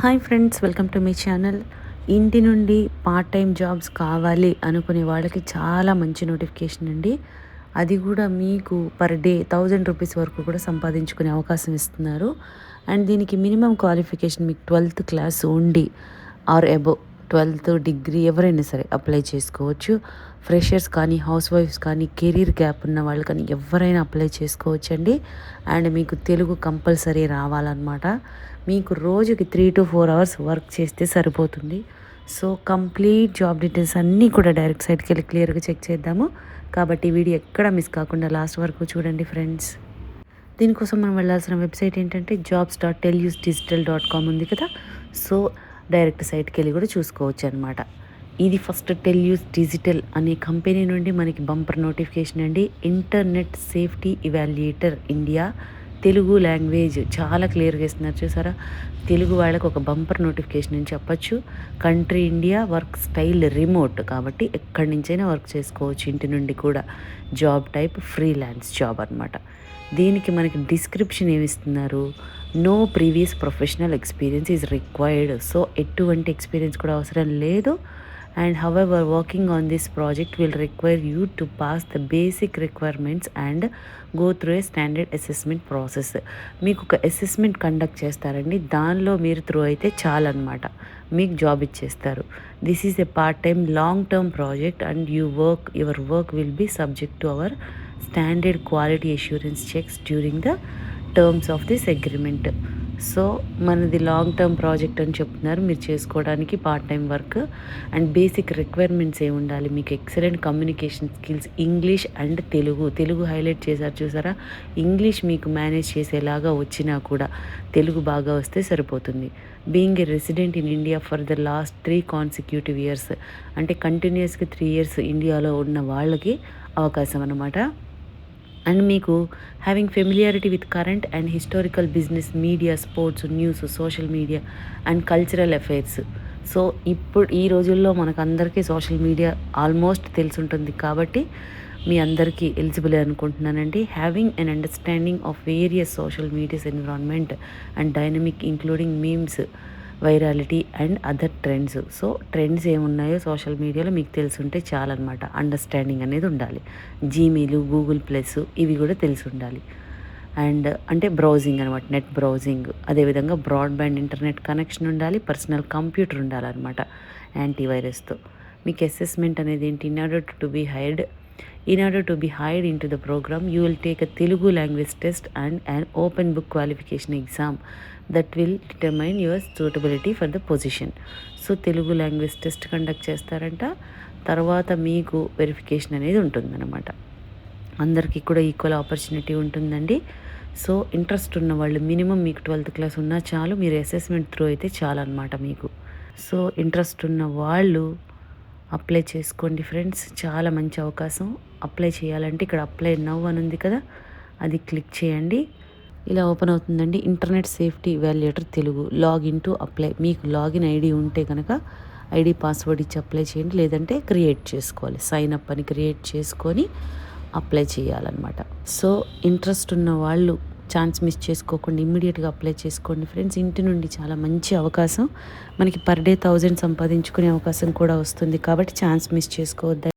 Hi friends welcome to మీ channel. ఇంటి నుండి పార్ట్ టైం జాబ్స్ కావాలి అనుకునే వాళ్ళకి చాలా మంచి నోటిఫికేషన్ అండి. అది కూడా మీకు పర్ డే థౌజండ్ రూపీస్ వరకు కూడా సంపాదించుకునే అవకాశం ఇస్తున్నారు. అండ్ దీనికి మినిమం క్వాలిఫికేషన్ మీకు ట్వెల్త్ క్లాస్ ఉండి ఆర్ అబోవ్. ట్వెల్త్ డిగ్రీ ఎవరైనా సరే అప్లై చేసుకోవచ్చు. ఫ్రెషర్స్ కానీ హౌస్ వైఫ్స్ కానీ కెరీర్ గ్యాప్ ఉన్న వాళ్ళు కానీ ఎవరైనా అప్లై చేసుకోవచ్చండి. అండ్ మీకు తెలుగు కంపల్సరీ రావాలన్నమాట. మీకు రోజుకి three to four hours work చేస్తే సరిపోతుంది. సో కంప్లీట్ జాబ్ డీటెయిల్స్ అన్నీ కూడా డైరెక్ట్ సైట్కి వెళ్ళి క్లియర్గా చెక్ చేద్దాము. కాబట్టి వీడియో ఎక్కడ మిస్ కాకుండా లాస్ట్ వరకు చూడండి ఫ్రెండ్స్. దీనికోసం మనం వెళ్ళాల్సిన వెబ్సైట్ ఏంటంటే jobs dot Telus digital dot com ఉంది కదా. సో డైరెక్ట్ సైట్కి వెళ్ళి కూడా చూసుకోవచ్చు అనమాట ఇది ఫస్ట్ టెల్యూస్ డిజిటల్ అనే కంపెనీ నుండి మనకి బంపర్ నోటిఫికేషన్ అండి. Internet safety evaluator India. Telugu language చాలా క్లియర్గా ఇస్తున్నారు చూసారా? తెలుగు వాళ్ళకి ఒక బంపర్ నోటిఫికేషన్ అని చెప్పచ్చు. Country India work style remote కాబట్టి ఎక్కడి నుంచైనా వర్క్ చేసుకోవచ్చు ఇంటి నుండి కూడా. జాబ్ టైప్ ఫ్రీలాన్స్ జాబ్ అనమాట దీనికి మనకి డిస్క్రిప్షన్ ఏమి ఇస్తున్నారు? No previous professional experience is required so ఎటువంటి ఎక్స్పీరియన్స్ కూడా అవసరం లేదు. And however working on this project will require you to pass the basic requirements and go through a standard assessment process మీకు ఒక అసెస్మెంట్ కండక్ట్ చేస్తారండి. దానిలో మీరు through అయితే చాలన్నమాట. మీకు జాబ్ ఇచ్చేస్తారు. This is a part time long term project and you work your work will be subject to our standard quality assurance checks during the terms of this agreement so మనది long term project అని చెప్తున్నారు. మీరు చేసుకోవడానికి part time work and basic requirements ఏమి ఉండాలి? మీకు excellent communication skills English and Telugu. Telugu highlight చేశారు చూసారా? ఇంగ్లీష్ మీకు మేనేజ్ చేసేలాగా వచ్చినా కూడా తెలుగు బాగా వస్తే సరిపోతుంది. Being a resident in India for the last three consecutive years అంటే కంటిన్యూస్గా త్రీ ఇయర్స్ ఇండియాలో ఉన్న వాళ్ళకి అవకాశం అనమాట అండ్ మీకు having familiarity with current and historical business media sports news social media and cultural affairs so ఇప్పుడు ఈ రోజుల్లో మనకు అందరికీ సోషల్ మీడియా ఆల్మోస్ట్ తెలిసి ఉంటుంది కాబట్టి మీ అందరికీ ఎలిజిబుల్ అనుకుంటున్నానండి. Having an understanding of various social medias environment and dynamic including memes virality and other trends. So trends ఏమున్నాయో సోషల్ మీడియాలో మీకు తెలుసుంటే చాలన్నమాట. అండర్స్టాండింగ్ అనేది ఉండాలి. జీమెయిల్ గూగుల్ ప్లస్ ఇవి కూడా తెలిసి ఉండాలి అండ్ అంటే బ్రౌజింగ్ అనమాట నెట్ బ్రౌజింగ్ అదేవిధంగా బ్రాడ్బ్యాండ్ ఇంటర్నెట్ కనెక్షన్ ఉండాలి. పర్సనల్ కంప్యూటర్ ఉండాలన్నమాట. యాంటీవైరస్తో మీకు అసెస్మెంట్ అనేది ఏంటి? In order to be hired in order to be hired into the program you will take a Telugu language test and and open book qualification exam that will determine your suitability for the position so Telugu language test conduct చేస్తారంట. తర్వాత మీకు verification అనేది ఉంటుందన్నమాట. అందరికీ కూడా equal opportunity ఉంటుందండి. So interest ఉన్న వాళ్ళు మినిమం మీకు ట్వెల్త్ క్లాస్ ఉన్నా చాలు మీరు అసెస్మెంట్ త్రూ అయితే చాలన్నమాట మీకు. సో ఇంట్రెస్ట్ ఉన్న వాళ్ళు అప్లై చేసుకోండి ఫ్రెండ్స్. చాలా మంచి అవకాశం. అప్లై చేయాలంటే ఇక్కడ అప్లై నవ్ అని ఉంది కదా అది క్లిక్ చేయండి. ఇలా ఓపెన్ అవుతుందండి internet safety evaluator Telugu. Login to apply. మీకు లాగిన్ ఐడి ఉంటే కనుక ఐడి పాస్వర్డ్ ఇచ్చి అప్లై చేయండి లేదంటే క్రియేట్ చేసుకోవాలి. సైన్ అప్ అని క్రియేట్ చేసుకొని అప్లై చేయాలన్నమాట. సో ఇంట్రెస్ట్ ఉన్న వాళ్ళు ఛాన్స్ మిస్ చేసుకోకుండా ఇమ్మీడియట్గా అప్లై చేసుకోండి. ఫ్రెండ్స్ ఇంటి నుండి చాలా మంచి అవకాశం. మనకి పర్ డే థౌజండ్ సంపాదించుకునే అవకాశం కూడా వస్తుంది కాబట్టి ఛాన్స్ మిస్ చేసుకోవద్దు